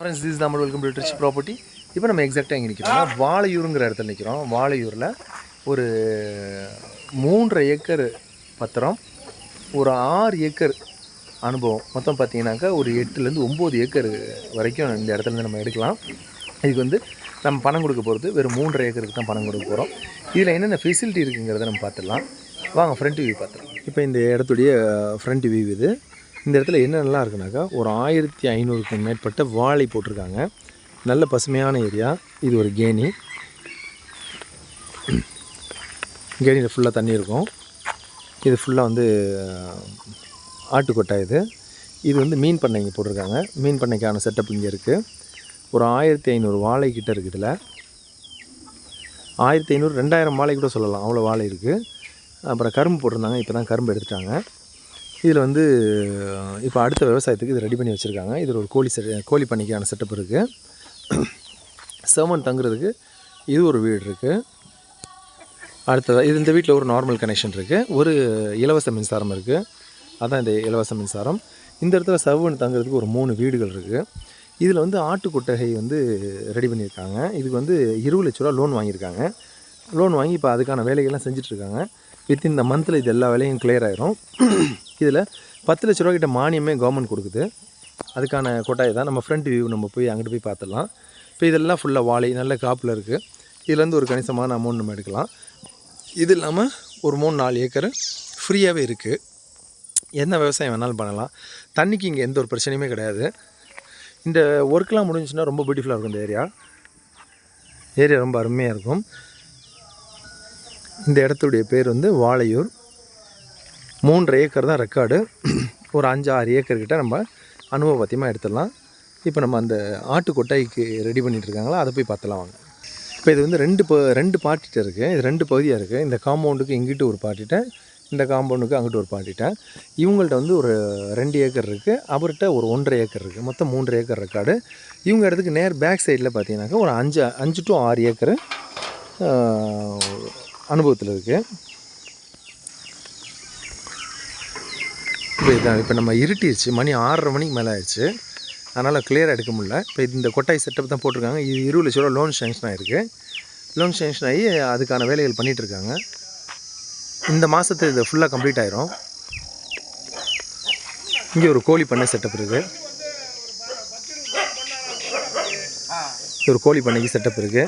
Friends this Tamil welcome to Trich property இப்போ நம்ம எக்ஸாக்டாக எங்கே நிற்கிறோம்னா வாழையூருங்கிற இடத்துல நிற்கிறோம் வாழையூரில் ஒரு மூன்றரை ஏக்கர் பத்திரம் ஒரு ஆறு ஏக்கர் அனுபவம். மொத்தம் பார்த்தீங்கன்னாக்கா ஒரு எட்டுலேருந்து ஒம்பது ஏக்கர் வரைக்கும் இந்த இடத்துல இருந்து நம்ம எடுக்கலாம். இதுக்கு வந்து நம்ம பணம் கொடுக்க போகிறது வெறும் மூன்றரை ஏக்கருக்கு தான் பணம் கொடுக்க போகிறோம் இதில் என்னென்ன ஃபெசிலிட்டி இருக்குங்கிறத நம்ம பார்த்துடலாம். வாங்க ஃப்ரண்ட் வியூ பார்த்துடலாம். இப்போ இந்த இடத்துடைய ஃப்ரண்ட் வியூ இது. இந்த இடத்துல என்ன நல்லா இருக்குனாக்கா ஒரு ஆயிரத்தி ஐநூறுக்கும் மேற்பட்ட வாழை போட்டிருக்காங்க. நல்ல பசுமையான ஏரியா. இது ஒரு கேணி. கேணியில் ஃபுல்லாக தண்ணி இருக்கும். இது ஃபுல்லாக வந்து ஆட்டுக்கொட்டை இது. இது வந்து மீன் பண்ணை இங்கே போட்டிருக்காங்க. மீன் பண்ணைக்கான செட்டப் இங்கே இருக்குது ஒரு ஆயிரத்தி ஐநூறு வாழை கிட்ட இருக்குது இதில். ஆயிரத்தி ஐநூறு ரெண்டாயிரம் வாழை கூட சொல்லலாம். அவ்வளோ வாழை இருக்குது அப்புறம் கரும்பு போட்டிருந்தாங்க. இப்போ தான் கரும்பு எடுத்துட்டாங்க. இதில் வந்து இப்போ அடுத்த விவசாயத்துக்கு இது ரெடி பண்ணி வச்சுருக்காங்க. இதில் ஒரு கோழி செட் கோழி பண்ணைக்கான செட்டப் இருக்குது செவன் தங்குறதுக்கு இது ஒரு வீடு இருக்குது அடுத்ததாக இது இந்த வீட்டில் ஒரு நார்மல் கனெக்ஷன் இருக்குது ஒரு இலவச மின்சாரம் இருக்குது அதான் இந்த இலவச மின்சாரம். இந்த இடத்துல செவன் தங்குறதுக்கு ஒரு மூணு வீடுகள் இருக்குது இதில் வந்து ஆட்டு கொட்டகை வந்து ரெடி பண்ணியிருக்காங்க. இதுக்கு வந்து இருபது லட்ச ரூபா லோன் வாங்கியிருக்காங்க. லோன் வாங்கி இப்போ அதுக்கான வேலைகள்லாம் செஞ்சிட்ருக்காங்க வித்தின் இந்த மந்தில் இது எல்லா வேலையும் கிளியர் ஆயிரும். இதில் பத்து லட்ச ரூபா கிட்ட மானியமே கவர்மெண்ட் கொடுக்குது. அதுக்கான கொட்டாய் தான். நம்ம ஃப்ரண்ட் வியூ நம்ம போய் அங்கிட்டு போய் பார்த்துடலாம். இப்போ இதெல்லாம் ஃபுல்லாக வாழை நல்ல காப்பில் இருக்குது இதுலேருந்து ஒரு கணிசமான அமௌண்ட் நம்ம எடுக்கலாம். இது இல்லாமல் ஒரு மூணு நாலு ஏக்கர் ஃப்ரீயாகவே இருக்குது என்ன விவசாயம் வேணாலும் பண்ணலாம். தண்ணிக்கு இங்கே எந்த ஒரு பிரச்சனையுமே கிடையாது. இந்த ஒர்க்கெலாம் முடிஞ்சுன்னா ரொம்ப பியூட்டிஃபுல்லாக இருக்கும் இந்த ஏரியா ஏரியா ரொம்ப அருமையாக இருக்கும். இந்த இடத்துடைய பேர் வந்து வாழையூர். மூன்றரை ஏக்கர் தான் ரெக்கார்டு ஒரு அஞ்சு ஆறு ஏக்கர்கிட்ட நம்ம அனுபவத்தியமாக எடுத்துடலாம். இப்போ நம்ம அந்த ஆட்டு கொட்டாய்க்கு ரெடி பண்ணிகிட்டு இருக்காங்களா அதை போய் பார்த்தலாம் வாங்க. இப்போ இது வந்து ரெண்டு ப ரெண்டு பாட்டிட்ட இருக்குது இது ரெண்டு பகுதியாக இருக்குது இந்த காம்பவுண்டுக்கு இங்கிட்டு ஒரு பாட்டிட்டேன் இந்த காம்பவுண்டுக்கு அங்கிட்டு ஒரு பாட்டிட்டேன் இவங்கள்ட்ட வந்து ஒரு ரெண்டு ஏக்கர் இருக்குது அவர்கிட்ட ஒரு ஒன்றரை ஏக்கர் இருக்குது மொத்தம் மூன்றரை ஏக்கர் ரெக்கார்டு இவங்க இடத்துக்கு நேர் பேக் சைடில் பார்த்தீங்கன்னாக்கா ஒரு அஞ்சு அஞ்சு டு ஆறு ஏக்கர் அனுபவத்தில் இருக்குது இப்போ இதான் இப்போ நம்ம இருட்டிடுச்சு. மணி ஆறரை மணிக்கு மேலே ஆயிடுச்சு. அதனால் கிளியராக எடுக்க முடியல. இப்போ இந்த கொட்டாய் செட்டப் தான் போட்டிருக்காங்க. இது இருபது லட்ச ரூபா லோன் சேங்ஷன் ஆகிருக்கு லோன் சேங்ஷன் ஆகி அதுக்கான வேலைகள் பண்ணிகிட்டு இருக்காங்க. இந்த மாதத்து இது ஃபுல்லாக கம்ப்ளீட் ஆயிரும். இங்கே ஒரு கோழி பண்ணை செட்டப் இருக்குது ஒரு கோழி பண்ணைக்கு செட்டப் இருக்குது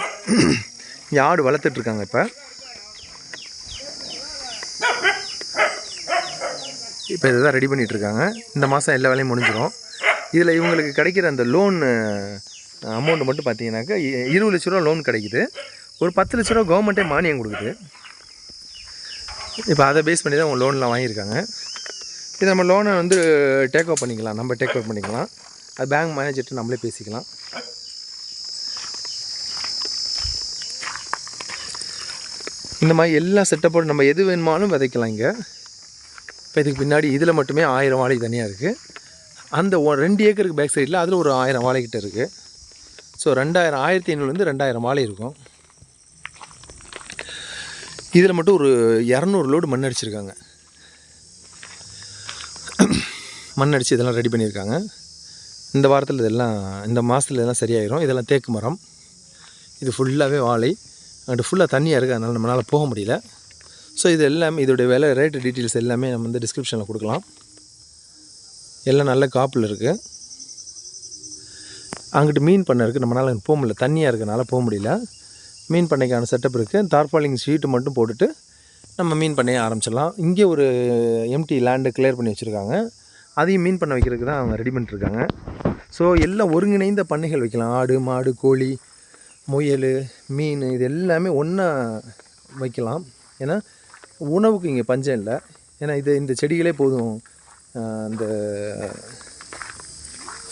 இங்கே ஆடு வளர்த்துட்ருக்காங்க இப்போ. இப்போ இதை தான் ரெடி பண்ணிகிட்ருக்காங்க இந்த மாதம் எல்லா வேலையும் முடிஞ்சிடும் இதில் இவங்களுக்கு கிடைக்கிற அந்த லோன் அமௌண்ட் மட்டும் பார்த்தீங்கன்னாக்கா இருபது லட்ச ரூபா லோன் கிடைக்குது. ஒரு பத்து லட்ச ரூபா கவர்மெண்ட்டே மானியம் கொடுக்குது. இப்போ அதை பேஸ் பண்ணி தான் அவங்க லோன்லாம் வாங்கியிருக்காங்க. இது நம்ம லோனை வந்து டேக் ஓவர் பண்ணிக்கலாம். நம்ம டேக் ஓவர் பண்ணிக்கலாம். அது பேங்க் மேனேஜர்கிட்ட நம்மளே பேசிக்கலாம். இந்த மாதிரி எல்லா செட்டப்போடு நம்ம எது வேணுமாலும் விதைக்கலாம் இங்கே. இதுக்கு பின்னாடி இதில் மட்டுமே ஆயிரம் வாழை தனியாக இருக்குது அந்த ரெண்டு ஏக்கருக்கு பேக் சைடில் அதில் ஒரு ஆயிரம் வாழை கிட்ட இருக்குது ஸோ ரெண்டாயிரம் ஆயிரத்தி ஐநூறுலேருந்து ரெண்டாயிரம் வாழை இருக்கும். இதில் மட்டும் ஒரு இரநூறு லோடு மண் அடிச்சிருக்காங்க. மண் அடித்து இதெல்லாம் ரெடி பண்ணியிருக்காங்க. இந்த வாரத்தில் இதெல்லாம் இந்த மாதத்தில் இதெல்லாம் சரியாயிரும். இதெல்லாம் தேக்கு மரம். இது ஃபுல்லாகவே வாழை. அங்கிட்டு ஃபுல்லாக தண்ணியாக இருக்குது அதனால் நம்மளால் போக முடியல. ஸோ இது எல்லாமே இதோடைய விலை ரேட்டு டீட்டெயில்ஸ் எல்லாமே நம்ம வந்து டிஸ்கிரிப்ஷனில் கொடுக்கலாம். எல்லாம் நல்ல காப்பில் இருக்குது அங்கிட்டு மீன் பண்ணை இருக்குது நம்மளால் போக முடியல. தண்ணியாக இருக்கனால போக முடியல. மீன் பண்ணைக்கான செட்டப் இருக்குது தார்பாலிங் ஷீட்டு மட்டும் போட்டுட்டு நம்ம மீன் பண்ணையை ஆரம்பிச்சிடலாம். இங்கே ஒரு எம்டி லேண்டு கிளியர் பண்ணி வச்சுருக்காங்க. அதையும் மீன் பண்ண வைக்கிறதுக்கு தான் அவங்க ரெடி பண்ணிட்டுருக்காங்க. ஸோ எல்லாம் ஒருங்கிணைந்த பண்ணைகள் வைக்கலாம். ஆடு மாடு கோழி முயல் மீன் இது எல்லாமே ஒன்றா வைக்கலாம். ஏன்னா உணவுக்கு இங்கே பஞ்சம் இல்லை. ஏன்னா இது இந்த செடிகளே போதும். அந்த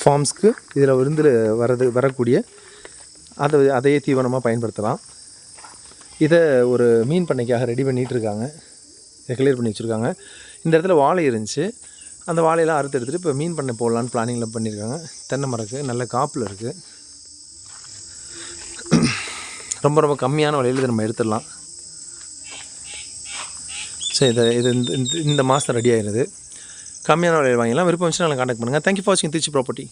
ஃபார்ம்ஸ்க்கு இதில் இருந்து வரது வரக்கூடிய அதை அதையே தீவனமாக பயன்படுத்தலாம். இதை ஒரு மீன் பண்ணைக்காக ரெடி பண்ணிகிட்டு இருக்காங்க இதை கிளியர் பண்ணி வச்சுருக்காங்க. இந்த இடத்துல வாழை இருந்துச்சு. அந்த வாழையெல்லாம் அறுத்து எடுத்துகிட்டு இப்போ மீன் பண்ணை போடலான்னு பிளானிங்கில் பண்ணியிருக்காங்க தென்னை மரக்கு நல்ல காப்பில் இருக்குது ரொம்ப ரொம்ப கம்மியான விலையில் இதை நம்ம எடுத்துடலாம். ஸோ இது இது இந்த- இந்த- மாதம் ரெடி ஆகிடுது கம்மியான விலையில் வாங்கிடலாம். விருப்பம் வச்சு நாங்கள் கான்டாக்ட் பண்ணுங்கள் தேங்க்யூ ஃபார் வாட்சிங் திருச்சி ப்ராப்பர்ட்டி